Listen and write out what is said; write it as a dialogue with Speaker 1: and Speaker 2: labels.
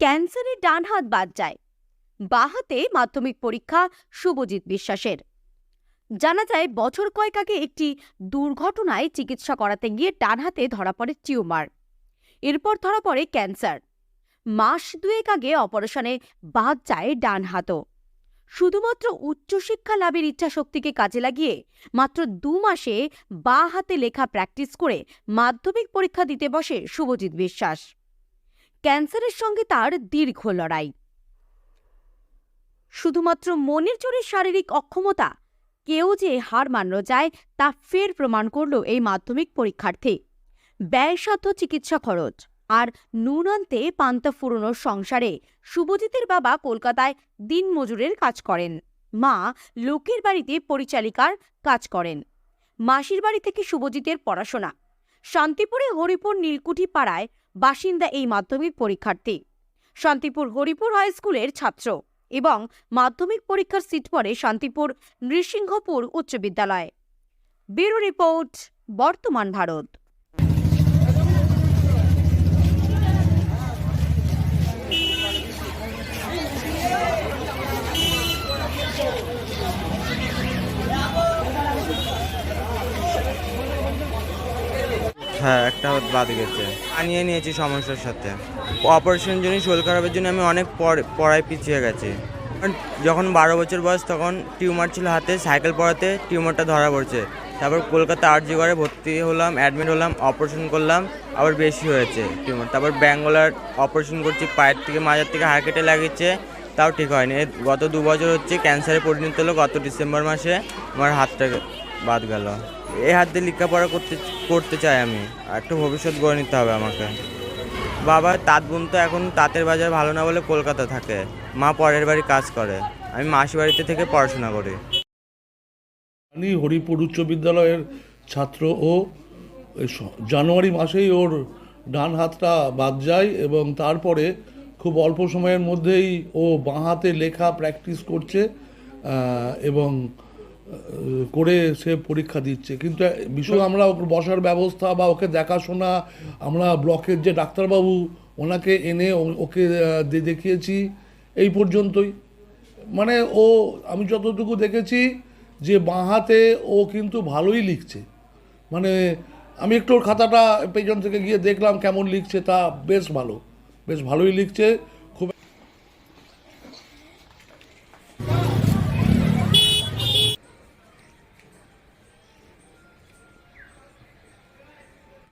Speaker 1: ক্যান্সারে ডান হাত বাদ যায়। বাঁ হাতে মাধ্যমিক পরীক্ষা শুভজিৎ বিশ্বাসের। জানা যায়, বছর কয়েক আগে একটি দুর্ঘটনায় চিকিৎসা করাতে গিয়ে ডান হাতে ধরা পড়ে টিউমার। এরপর ধরা পড়ে ক্যান্সার। মাস দুয়েক আগে অপারেশনে বাদ যায় ডান হাতও শুধুমাত্র উচ্চশিক্ষা লাভের ইচ্ছাশক্তিকে কাজে লাগিয়ে মাত্র দু মাসে বাঁ হাতে লেখা প্র্যাকটিস করে মাধ্যমিক পরীক্ষা দিতে বসে শুভজিৎ বিশ্বাস। ক্যান্সারের সঙ্গে তার দীর্ঘ লড়াই। শুধুমাত্র মনের জোরে শারীরিক অক্ষমতা, কেউ যে হার মান্য যায় তা ফের প্রমাণ করল এই মাধ্যমিক পরীক্ষার্থী। ব্যয়সাধ্য চিকিৎসা খরচ আর নুনান্তে পান্তা ফুরোনোর সংসারে শুভজিতের বাবা কলকাতায় দিনমজুরের কাজ করেন। মা লোকের বাড়িতে পরিচালিকার কাজ করেন। মাসির বাড়ি থেকে শুভজিতের পড়াশোনা। শান্তিপুরে হরিপুর নীলকুঠি পাড়ায় বাসিন্দা এই মাধ্যমিক পরীক্ষার্থী। শান্তিপুর হরিপুর হাই স্কুলের ছাত্র এবং মাধ্যমিক পরীক্ষার সিট পরে শান্তিপুর নৃসিংহপুর উচ্চ বিদ্যালয়। ব্যুরো রিপোর্ট, বর্তমান ভারত।
Speaker 2: হ্যাঁ একটা হাত বাদ গেছে। আনিয়ে নিয়েছি সমস্যার সাথে। অপারেশনের জন্য শরীর খারাপের জন্য আমি অনেক পড়ায় পিছিয়ে গেছি। যখন বারো বছর বয়স, তখন টিউমার ছিল হাতে, সাইকেল পড়াতে টিউমারটা ধরা পড়ছে। তারপর কলকাতা আরজি করে ভর্তি হলাম অ্যাডমিট হলাম অপারেশন করলাম, আবার বেশি হয়েছে টিউমার। তারপর ব্যাঙ্গোলার অপারেশন করছি, পায়ের থেকে মাজার থেকে হাড় কেটে লাগিয়েছে, তাও ঠিক হয়নি। গত দু বছর হচ্ছে ক্যান্সারে পরিণত হলো, গত ডিসেম্বর মাসে আমার হাতটা বাদ গেল। এই হাত দিয়ে লেখাপড়া করতে করতে চাই আমি। আর একটা ভবিষ্যৎ গড়ে নিতে হবে আমাকে। বাবা, তাঁত বোন তো এখন তাঁতের বাজার ভালো না বলে কলকাতা থাকে। মা পরের বাড়ি কাজ করে। আমি মাসি বাড়িতে থেকে পড়াশোনা করি।
Speaker 3: আমি হরিপুর উচ্চ বিদ্যালয়ের ছাত্র ও জানুয়ারি মাসেই ওর ডান হাতটা বাদ যায় এবং তারপরে খুব অল্প সময়ের মধ্যেই ও বাঁ হাতে লেখা প্র্যাকটিস করছে এবং করে সে পরীক্ষা দিচ্ছে। কিন্তু বিষয় আমরা ওকে বসার ব্যবস্থা বা ওকে দেখাশোনা, আমরা ব্লকের যে ডাক্তারবাবু, ওনাকে এনে ওকে দেখিয়েছি। এই পর্যন্তই। মানে ও, আমি যতটুকু দেখেছি যে বাঁ হাতে ও কিন্তু ভালোই লিখছে। মানে আমি একটু ওর খাতাটা পেছন থেকে গিয়ে দেখলাম কেমন লিখছে, তা বেশ ভালো। বেশ ভালোই লিখছে।